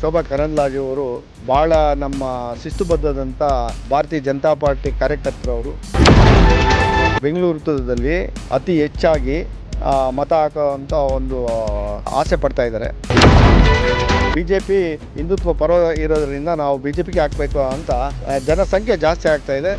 ಶೋಭಾ ಕರಂದ್ಲಾಜೆ ಅವರು ಭಾಳ ನಮ್ಮ ಶಿಸ್ತುಬದ್ಧದಂಥ ಭಾರತೀಯ ಜನತಾ ಪಾರ್ಟಿ ಕಾರ್ಯಕರ್ತರವರು ಬೆಂಗಳೂರು ವೃತ್ತದಲ್ಲಿ ಅತಿ ಹೆಚ್ಚಾಗಿ ಮತ ಹಾಕೋವಂಥ ಒಂದು ಆಸೆ ಪಡ್ತಾ ಇದ್ದಾರೆ. ಬಿ ಜೆ ಪಿ ಹಿಂದುತ್ವ ಪರ ಇರೋದ್ರಿಂದ ನಾವು ಬಿ ಜೆ ಪಿಗೆ ಹಾಕಬೇಕು ಅಂತ ಜನಸಂಖ್ಯೆ ಜಾಸ್ತಿ ಆಗ್ತಾ ಇದೆ.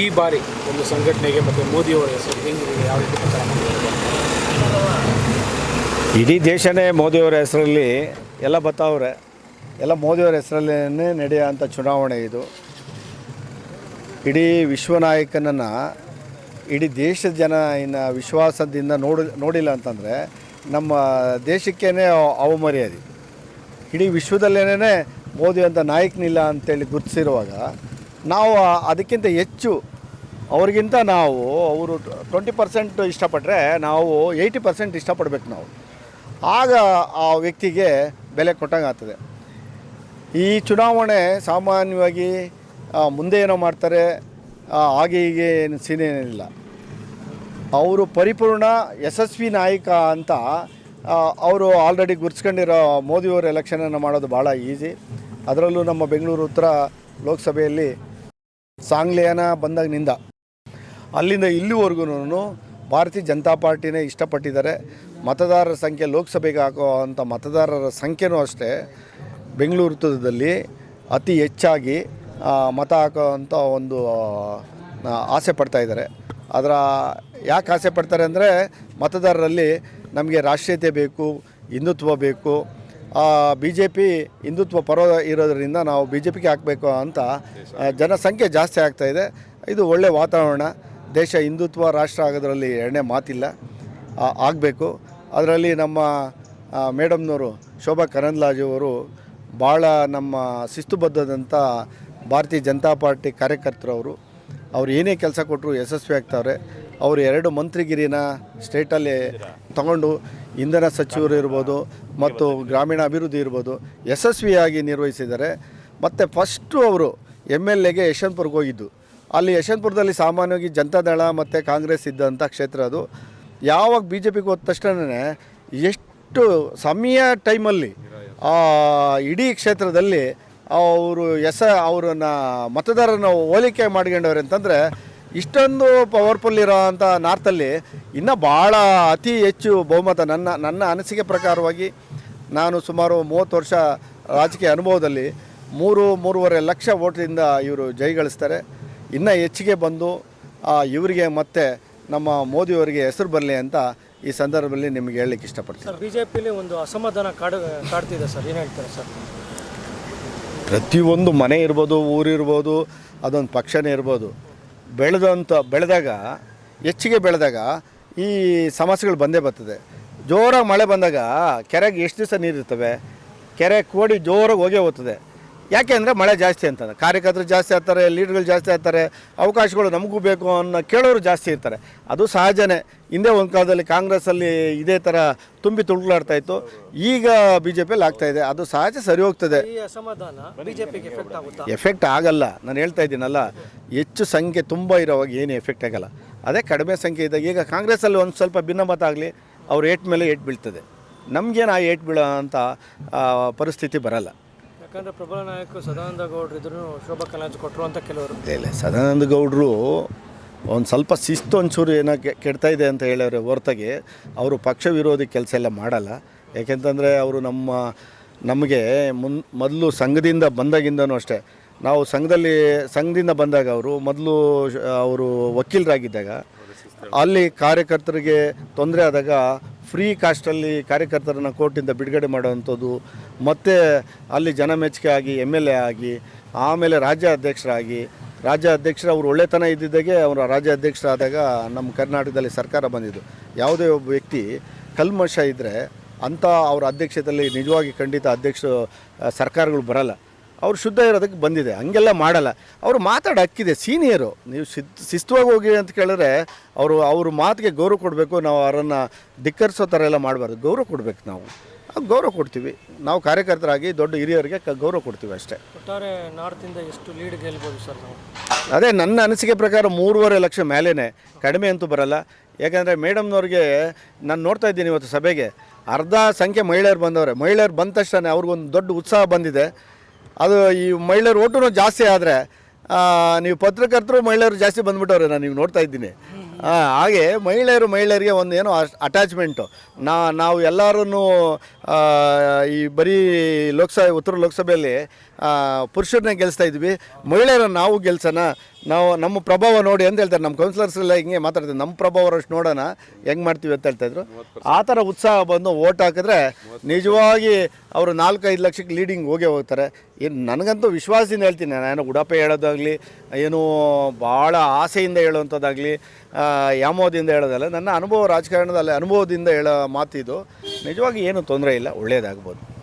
ಈ ಬಾರಿ ಒಂದು ಸಂಘಟನೆಗೆ ಮತ್ತು ಮೋದಿಯವರ ಹೆಸರು ಹೆಂಗಿದೆ, ಯಾವ ರೀತಿ ಪ್ರಚಾರ ಇಡೀ ದೇಶನೇ ಮೋದಿಯವರ ಹೆಸರಲ್ಲಿ ಎಲ್ಲ ಬರ್ತಾವ್ರೆ ಎಲ್ಲ ಮೋದಿಯವರ ಹೆಸರಲ್ಲೇ ನಡೆಯುವಂಥ ಚುನಾವಣೆ ಇದು. ಇಡೀ ವಿಶ್ವನಾಯಕನನ್ನು ಇಡೀ ದೇಶದ ಜನ ಇನ್ನು ವಿಶ್ವಾಸದಿಂದ ನೋಡಿ, ನೋಡಿಲ್ಲ ಅಂತಂದರೆ ನಮ್ಮ ದೇಶಕ್ಕೇ ಅವಮರ್ಯಾದೆ. ಇಡೀ ವಿಶ್ವದಲ್ಲೇನೇ ಮೋದಿ ಅಂತ ನಾಯಕನಿಲ್ಲ ಅಂತೇಳಿ ಗುರುತಿಸಿರುವಾಗ ನಾವು ಅದಕ್ಕಿಂತ ಹೆಚ್ಚು ಅವ್ರಿಗಿಂತ ನಾವು, ಅವರು ಟ್ವೆಂಟಿ ಪರ್ಸೆಂಟ್ ಇಷ್ಟಪಟ್ಟರೆ ನಾವು ಏಯ್ಟಿ ಪರ್ಸೆಂಟ್ ಇಷ್ಟಪಡ್ಬೇಕು ನಾವು. ಆಗ ಆ ವ್ಯಕ್ತಿಗೆ ಬೆಲೆ ಕೊಟ್ಟಂಗೆ ಆಗ್ತದೆ ಈ ಚುನಾವಣೆ ಸಾಮಾನ್ಯವಾಗಿ ಮುಂದೆ ಏನೋ ಮಾಡ್ತಾರೆ ಹಾಗೆ ಹೀಗೆ ಏನು ಸೀನ್ ಏನಿಲ್ಲ. ಅವರು ಪರಿಪೂರ್ಣ ಯಶಸ್ವಿ ನಾಯಕ ಅಂತ ಅವರು ಆಲ್ರೆಡಿ ಗುರ್ಸ್ಕೊಂಡಿರೋ ಮೋದಿಯವರು ಎಲೆಕ್ಷನನ್ನು ಮಾಡೋದು ಭಾಳ ಈಸಿ ಅದರಲ್ಲೂ ನಮ್ಮ ಬೆಂಗಳೂರು ಉತ್ತರ ಲೋಕಸಭೆಯಲ್ಲಿ ಸಾಂಗ್ಲಿಯನ ಬಂದಾಗಿನಿಂದ ಅಲ್ಲಿಂದ ಇಲ್ಲಿವರೆಗೂ ಭಾರತೀಯ ಜನತಾ ಪಾರ್ಟಿನೇ ಇಷ್ಟಪಟ್ಟಿದ್ದಾರೆ. ಮತದಾರರ ಸಂಖ್ಯೆ ಲೋಕಸಭೆಗೆ ಹಾಕೋ ಅಂಥ ಮತದಾರರ ಸಂಖ್ಯೆನೂ ಅಷ್ಟೇ ಬೆಂಗಳೂರು ಅತಿ ಹೆಚ್ಚಾಗಿ ಮತ ಹಾಕೋ ಅಂಥ ಒಂದು ಆಸೆ ಪಡ್ತಾ ಇದ್ದಾರೆ. ಅದರ, ಯಾಕೆ ಆಸೆ ಪಡ್ತಾರೆ ಅಂದರೆ ಮತದಾರರಲ್ಲಿ ನಮಗೆ ರಾಷ್ಟ್ರೀಯತೆ ಬೇಕು, ಹಿಂದುತ್ವ ಬೇಕು ಬಿ ಜೆ ಪಿ ಹಿಂದುತ್ವ ಪರ ಇರೋದರಿಂದ ನಾವು ಬಿ ಜೆ ಪಿಗೆ ಹಾಕಬೇಕು ಅಂತ ಜನಸಂಖ್ಯೆ ಜಾಸ್ತಿ ಆಗ್ತಾ ಇದೆ. ಇದು ಒಳ್ಳೆಯ ವಾತಾವರಣ. ದೇಶ ಹಿಂದುತ್ವ ರಾಷ್ಟ್ರ ಆಗೋದ್ರಲ್ಲಿ ಎರಡನೇ ಮಾತಿಲ್ಲ. ಆಗಬೇಕು. ಅದರಲ್ಲಿ ನಮ್ಮ ಮೇಡಮ್ನವರು ಶೋಭಾ ಕರಂದ್ಲಾಜೆ ಅವರು ಭಾಳ ನಮ್ಮ ಶಿಸ್ತುಬದ್ಧದಂಥ ಭಾರತೀಯ ಜನತಾ ಪಾರ್ಟಿ ಕಾರ್ಯಕರ್ತರವರು. ಅವ್ರು ಏನೇ ಕೆಲಸ ಕೊಟ್ಟರು ಯಶಸ್ವಿ ಆಗ್ತಾವ್ರೆ. ಅವರು ಎರಡು ಮಂತ್ರಿಗಿರಿನ ಸ್ಟೇಟಲ್ಲಿ ತಗೊಂಡು ಇಂಧನ ಸಚಿವರು ಇರ್ಬೋದು ಮತ್ತು ಗ್ರಾಮೀಣ ಅಭಿವೃದ್ಧಿ ಇರ್ಬೋದು ಯಶಸ್ವಿಯಾಗಿ ನಿರ್ವಹಿಸಿದ್ದಾರೆ. ಮತ್ತು ಫಸ್ಟು ಅವರು ಎಂ ಎಲ್ ಎಗೆ ಯಶವಂತಪುರಕ್ಕೆ ಹೋಗಿದ್ದು. ಅಲ್ಲಿ ಯಶವಂತಪುರದಲ್ಲಿ ಸಾಮಾನ್ಯವಾಗಿ ಜನತಾದಳ ಮತ್ತು ಕಾಂಗ್ರೆಸ್ ಇದ್ದಂಥ ಕ್ಷೇತ್ರ ಅದು. ಯಾವಾಗ ಬಿ ಜೆ ಪಿಗೆ ಹೋದ ತಕ್ಷಣವೇ ಎಷ್ಟು ಸಮಯ ಟೈಮಲ್ಲಿ ಇಡೀ ಕ್ಷೇತ್ರದಲ್ಲಿ ಅವರು ಎಸ ಅವರನ್ನು ಮತದಾರರನ್ನು ಹೋಲಿಕೆ ಮಾಡ್ಕೊಂಡವ್ರೆ ಅಂತಂದರೆ ಇಷ್ಟೊಂದು ಪವರ್ಫುಲ್ ಇರೋ ಅಂಥ ನಾರ್ತಲ್ಲಿ ಇನ್ನೂ ಭಾಳ ಅತಿ ಹೆಚ್ಚು ಬಹುಮತ ನನ್ನ ನನ್ನ ಅನಿಸಿಕೆ ಪ್ರಕಾರವಾಗಿ ನಾನು ಸುಮಾರು ಮೂವತ್ತು ವರ್ಷ ರಾಜಕೀಯ ಅನುಭವದಲ್ಲಿ ಮೂರು ಮೂರುವರೆ ಲಕ್ಷ ಓಟಿಂದ ಇವರು ಜಯಗಳಿಸ್ತಾರೆ ಇನ್ನೂ ಹೆಚ್ಚಿಗೆ ಬಂದು ಇವರಿಗೆ ಮತ್ತೆ ನಮ್ಮ ಮೋದಿಯವರಿಗೆ ಹೆಸರು ಬರಲಿ ಅಂತ ಈ ಸಂದರ್ಭದಲ್ಲಿ ನಿಮಗೆ ಹೇಳಲಿಕ್ಕೆ ಇಷ್ಟಪಡ್ತೀನಿ. ಸರ್ ಪಿಲಿ ಒಂದು ಅಸಮಾಧಾನ ಕಾಡು ಕಾಡ್ತಿದೆ ಸರ್ ಏನು ಹೇಳ್ತಾರೆ ಸರ್? ಪ್ರತಿಯೊಂದು ಮನೆ ಇರ್ಬೋದು ಊರಿರ್ಬೋದು ಅದೊಂದು ಪಕ್ಷನೇ ಇರ್ಬೋದು. ಬೆಳೆದಂಥ ಬೆಳೆದಾಗ, ಹೆಚ್ಚಿಗೆ ಬೆಳೆದಾಗ ಈ ಸಮಸ್ಯೆಗಳು ಬಂದೇ ಬರ್ತದೆ. ಜೋರಾಗಿ ಮಳೆ ಬಂದಾಗ ಕೆರೆಗೆ ಎಷ್ಟು ದಿವಸ ನೀರಿರ್ತವೆ? ಕೆರೆ ಕೋಡಿ ಜೋರಾಗಿ ಹೋಗೇ ಹೋಗ್ತದೆ. ಯಾಕೆ ಅಂದರೆ ಮಳೆ ಜಾಸ್ತಿ ಅಂತಂದ್ರೆ ಕಾರ್ಯಕರ್ತರು ಜಾಸ್ತಿ ಆಗ್ತಾರೆ ಲೀಡ್ಗಳು ಜಾಸ್ತಿ ಆಗ್ತಾರೆ ಅವಕಾಶಗಳು ನಮಗೂ ಬೇಕು ಅನ್ನೋ ಕೇಳೋರು ಜಾಸ್ತಿ ಇರ್ತಾರೆ. ಅದು ಸಹಜನೇ. ಹಿಂದೆ ಒಂದು ಕಾಲದಲ್ಲಿ ಕಾಂಗ್ರೆಸ್ಸಲ್ಲಿ ಇದೇ ಥರ ತುಂಬಿ ತುಳುಕ್ಲಾಡ್ತಾ ಇತ್ತು. ಈಗ ಬಿ ಜೆ ಪಿಯಲ್ಲಿ ಆಗ್ತಾ ಇದೆ. ಅದು ಸಹಜ ಸರಿ ಹೋಗ್ತದೆ. ಎಫೆಕ್ಟ್ ಆಗಲ್ಲ. ನಾನು ಹೇಳ್ತಾ ಇದ್ದೀನಲ್ಲ ಹೆಚ್ಚು ಸಂಖ್ಯೆ ತುಂಬ ಇರೋವಾಗ ಏನು ಎಫೆಕ್ಟ್ ಆಗಲ್ಲ. ಅದೇ ಕಡಿಮೆ ಸಂಖ್ಯೆ ಇದ್ದಾಗ ಈಗ ಕಾಂಗ್ರೆಸ್ಸಲ್ಲಿ ಒಂದು ಸ್ವಲ್ಪ ಭಿನ್ನಮತ ಆಗಲಿ ಅವ್ರು ಏಟ್ ಮೇಲೆ ಏಟ್ ಬೀಳ್ತದೆ. ನಮಗೇನು ಆ ಏಟ್ ಬೀಳೋ ಅಂತ ಪರಿಸ್ಥಿತಿ ಬರಲ್ಲ. ಯಾಕಂದ್ರೆ ಪ್ರಬಲ ನಾಯಕರು ಸದಾನಂದ ಗೌಡ್ರು ಇದ್ರು ಶೋಭಾ ಕಲಾಜ್ ಕೊಟ್ಟರು ಅಂತ ಕೆಲವರು. ಇಲ್ಲ ಸದಾನಂದ ಗೌಡರು ಒಂದು ಸ್ವಲ್ಪ ಶಿಸ್ತು ಒಂಚೂರು ಏನೋ ಕೆಡ್ತಾ ಇದೆ ಅಂತ ಹೇಳೋರೆ ಹೊರತಾಗಿ ಅವರು ಪಕ್ಷ ವಿರೋಧಿ ಕೆಲಸ ಎಲ್ಲ ಮಾಡಲ್ಲ. ಯಾಕೆಂತಂದರೆ ಅವರು ನಮ್ಮ, ನಮಗೆ ಮುನ್, ಮೊದಲು ಸಂಘದಿಂದ ಬಂದಾಗಿಂದನೂ ಅಷ್ಟೇ. ನಾವು ಸಂಘದಲ್ಲಿ, ಸಂಘದಿಂದ ಬಂದಾಗ ಅವರು ಮೊದಲು ಅವರು ವಕೀಲರಾಗಿದ್ದಾಗ ಅಲ್ಲಿ ಕಾರ್ಯಕರ್ತರಿಗೆ ತೊಂದರೆ ಆದಾಗ ಫ್ರೀ ಕಾಸ್ಟಲ್ಲಿ ಕಾರ್ಯಕರ್ತರನ್ನು ಕೋರ್ಟಿಂದ ಬಿಡುಗಡೆ ಮಾಡುವಂಥದ್ದು, ಮತ್ತು ಅಲ್ಲಿ ಜನ ಮೆಚ್ಚುಗೆ ಆಗಿ ಎಂ ಎಲ್ ಎ ಆಗಿ, ಆಮೇಲೆ ರಾಜ್ಯ ಅಧ್ಯಕ್ಷರಾಗಿ, ರಾಜ್ಯ ಅಧ್ಯಕ್ಷರು ಅವರು ಒಳ್ಳೆತನ ಇದ್ದಿದ್ದಾಗೆ ಅವರ ರಾಜ್ಯ ಅಧ್ಯಕ್ಷರಾದಾಗ ನಮ್ಮ ಕರ್ನಾಟಕದಲ್ಲಿ ಸರ್ಕಾರ ಬಂದಿದ್ದು. ಯಾವುದೇ ಒಬ್ಬ ವ್ಯಕ್ತಿ ಕಲ್ಮಶ ಇದ್ದರೆ ಅಂಥ ಅವರ ಅಧ್ಯಕ್ಷತೆಯಲ್ಲಿ ನಿಜವಾಗಿ ಖಂಡಿತ ಅಧ್ಯಕ್ಷ ಸರ್ಕಾರಗಳು ಬರಲ್ಲ. ಅವ್ರು ಶುದ್ಧ ಇರೋದಕ್ಕೆ ಬಂದಿದೆ. ಹಂಗೆಲ್ಲ ಮಾಡಲ್ಲ. ಅವರು ಮಾತಾಡ ಹಕ್ಕಿದೆ. ಸೀನಿಯರು ನೀವು ಶಿತ್ ಶಿಸ್ತವಾಗಿ ಹೋಗಿ ಅಂತ ಕೇಳಿದ್ರೆ ಅವರು ಅವ್ರ ಮಾತಿಗೆ ಗೌರವ ಕೊಡಬೇಕು. ನಾವು ಅವರನ್ನು ಧಿಕ್ಕರಿಸೋ ಥರ ಎಲ್ಲ ಮಾಡಬಾರ್ದು. ಗೌರವ ಕೊಡಬೇಕು ನಾವು. ಗೌರವ ಕೊಡ್ತೀವಿ. ನಾವು ಕಾರ್ಯಕರ್ತರಾಗಿ ದೊಡ್ಡ ಹಿರಿಯರಿಗೆ ಗೌರವ ಕೊಡ್ತೀವಿ ಅಷ್ಟೇ. ಒಟ್ಟಾರೆ ನಾರ್ತಿಂದ ಎಷ್ಟು ಲೀಡ್ ಗೆಲ್ಬೋದು ಸರ್ ನಾವು? ಅದೇ ನನ್ನ ಅನಿಸಿಕೆ ಪ್ರಕಾರ ಮೂರುವರೆ ಲಕ್ಷ ಮೇಲೇ ಕಡಿಮೆ ಅಂತೂ ಬರಲ್ಲ. ಯಾಕಂದರೆ ಮೇಡಮ್ನವ್ರಿಗೆ ನಾನು ನೋಡ್ತಾ ಇದ್ದೀನಿ ಇವತ್ತು ಸಭೆಗೆ. ಅರ್ಧ ಸಂಖ್ಯೆ ಮಹಿಳೆಯರು ಬಂದವರೆ. ಮಹಿಳೆಯರು ಬಂದ ತಕ್ಷಣ ಅವ್ರಿಗೊಂದು ದೊಡ್ಡ ಉತ್ಸಾಹ ಬಂದಿದೆ. ಅದು ಈ ಮಹಿಳೆಯರು ಓಟು ಜಾಸ್ತಿ ಆದರೆ ನೀವು ಪತ್ರಕರ್ತರು ಮಹಿಳೆಯರು ಜಾಸ್ತಿ ಬಂದ್ಬಿಟ್ಟವ್ರೆ ನಾನು ನೀವು ನೋಡ್ತಾ ಇದ್ದೀನಿ. ಹಾಗೆ ಮಹಿಳೆಯರು ಮಹಿಳೆಯರಿಗೆ ಒಂದು ಏನೋ ಅಟ್ಯಾಚ್ಮೆಂಟು. ನಾವು ಎಲ್ಲರೂ ಈ ಬರೀ ಲೋಕಸಭೆ, ಉತ್ತರ ಲೋಕಸಭೆಯಲ್ಲಿ ಪುರುಷರನ್ನ ಗೆಲ್ಲಿಸ್ತಾ ಇದ್ವಿ. ಮಹಿಳೆಯರನ್ನು ನಾವು ಗೆಲ್ಸೋಣ. ನಾವು ನಮ್ಮ ಪ್ರಭಾವ ನೋಡಿ ಅಂತ ಹೇಳ್ತಾರೆ. ನಮ್ಮ ಕೌನ್ಸಿಲರ್ಸ್ ಎಲ್ಲ ಹಿಂಗೆ ಮಾತಾಡ್ತಾರೆ ನಮ್ಮ ಪ್ರಭಾವ ಅಷ್ಟು ನೋಡೋಣ. ಹೆಂಗೆ ಮಾಡ್ತೀವಿ ಅಂತ ಹೇಳ್ತಾಯಿದ್ರು ಆ ಥರ ಉತ್ಸಾಹ ಬಂದು ಓಟ್ ಹಾಕಿದ್ರೆ ನಿಜವಾಗಿ ಅವರು ನಾಲ್ಕೈದು ಲಕ್ಷಕ್ಕೆ ಲೀಡಿಂಗ್ ಹೋಗೇ ಹೋಗ್ತಾರೆ. ಏನು, ನನಗಂತೂ ವಿಶ್ವಾಸದಿಂದ ಹೇಳ್ತೀನಿ. ನಾನು ಉಡಾಪೆ ಹೇಳೋದಾಗಲಿ, ಏನು ಭಾಳ ಆಸೆಯಿಂದ ಹೇಳುವಂಥದ್ದಾಗಲಿ ಯಾಮೋದಿಂದ ಹೇಳೋದಲ್ಲ, ನನ್ನ ಅನುಭವ ರಾಜಕಾರಣದಲ್ಲಿ ಅನುಭವದಿಂದ ಹೇಳೋ ಮಾತಿದು. ನಿಜವಾಗಿ ಏನು ತೊಂದರೆ ಇಲ್ಲ ಒಳ್ಳೆಯದಾಗ್ಬೋದು